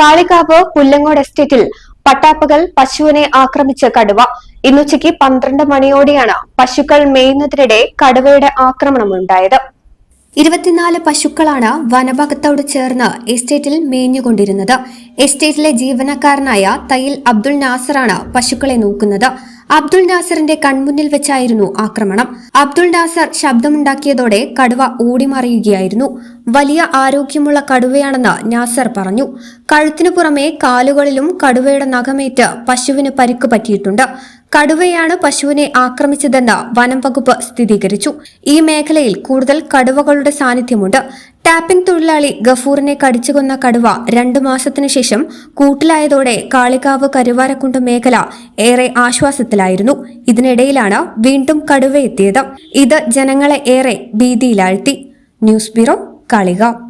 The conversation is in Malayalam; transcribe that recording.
കാളികാവ് പുല്ലങ്ങോട് എസ്റ്റേറ്റിൽ പട്ടാപ്പകൽ പശുവിനെ ആക്രമിച്ച കടുവ. ഇന്നുച്ചയ്ക്ക് പന്ത്രണ്ട് മണിയോടെയാണ് പശുക്കൾ മേയുന്നതിനിടെ കടുവയുടെ ആക്രമണമുണ്ടായത് ഇരുപത്തിനാല് പശുക്കളാണ് വനഭാഗത്തോട് ചേർന്ന് എസ്റ്റേറ്റിൽ മേഞ്ഞുകൊണ്ടിരുന്നത്. എസ്റ്റേറ്റിലെ ജീവനക്കാരനായ തയ്യിൽ അബ്ദുൾ നാസറാണ് പശുക്കളെ നോക്കുന്നത്. അബ്ദുൾ നാസറിന്റെ കൺമുന്നിൽ വെച്ചായിരുന്നു ആക്രമണം. അബ്ദുൾ നാസർ ശബ്ദമുണ്ടാക്കിയതോടെ കടുവ ഓടിമറിയുകയായിരുന്നു വലിയ ആരോഗ്യമുള്ള കടുവയാണെന്ന് നാസർ പറഞ്ഞു. കഴുത്തിനു പുറമെ കാലുകളിലും കടുവയുടെ നഖമേറ്റ് പശുവിന് പരിക്ക് പറ്റിയിട്ടുണ്ട്. കടുവയാണ് പശുവിനെ ആക്രമിച്ചതെന്ന് വനം വകുപ്പ് സ്ഥിരീകരിച്ചു. ഈ മേഖലയിൽ കൂടുതൽ കടുവകളുടെ സാന്നിധ്യമുണ്ട്. ടാപ്പിംഗ് തൊഴിലാളി ഗഫൂറിനെ കടിച്ചുകൊന്ന കടുവ രണ്ടു മാസത്തിനു ശേഷം കൂട്ടിലായതോടെ കാളികാവ് കരുവാരക്കുണ്ട് മേഖല ഏറെ ആശ്വാസത്തിലായിരുന്നു. ഇതിനിടയിലാണ് വീണ്ടും കടുവ എത്തിയത് ഇത് ജനങ്ങളെ ഏറെ ഭീതിയിലാഴ്ത്തി. News bureau Kalikavu.